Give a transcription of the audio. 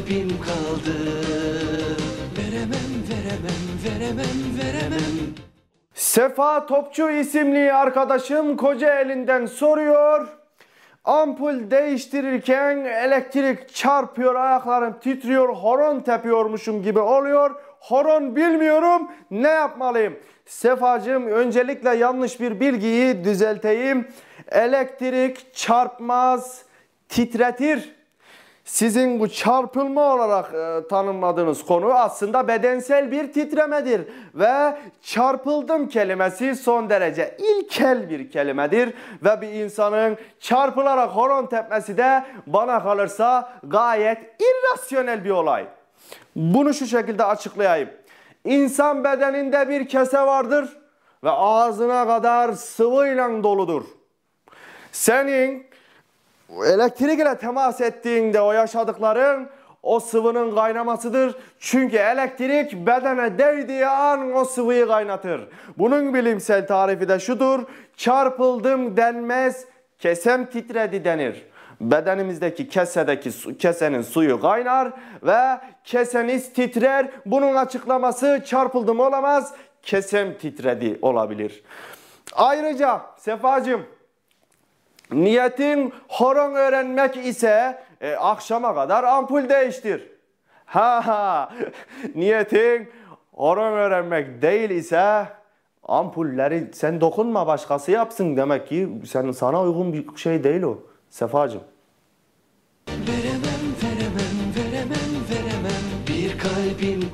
kalbim kaldı Veremem, veremem, veremem, veremem Sefa Topçu isimli arkadaşım koca elinden soruyor. Ampul değiştirirken elektrik çarpıyor, ayaklarım titriyor, horon tepiyormuşum gibi oluyor. Horon bilmiyorum, ne yapmalıyım? Sefacığım öncelikle yanlış bir bilgiyi düzelteyim. Elektrik çarpmaz, titretir. Sizin bu çarpılma olarak e, tanımladığınız konu aslında bedensel bir titremedir ve çarpıldım kelimesi son derece ilkel bir kelimedir ve bir insanın çarpılarak horon tepmesi de bana kalırsa gayet irrasyonel bir olay. Bunu şu şekilde açıklayayım. İnsan bedeninde bir kese vardır ve ağzına kadar sıvıyla doludur. Senin elektrik ile temas ettiğinde o yaşadıkların o sıvının kaynamasıdır. Çünkü elektrik bedene değdiği an o sıvıyı kaynatır. Bunun bilimsel tarifi de şudur. Çarpıldım denmez, kesem titredi denir. Bedenimizdeki kesedeki su, kesenin suyu kaynar ve keseniz titrer. Bunun açıklaması çarpıldım olamaz, kesem titredi olabilir. Ayrıca Sefacığım Niyetin horon öğrenmek ise e, akşama kadar ampul değiştir. Ha ha. Niyetin horon öğrenmek değil ise ampulleri sen dokunma başkası yapsın demek ki sen sana uygun bir şey değil o Sefacığım. Veremem veremem veremem veremem bir kalbim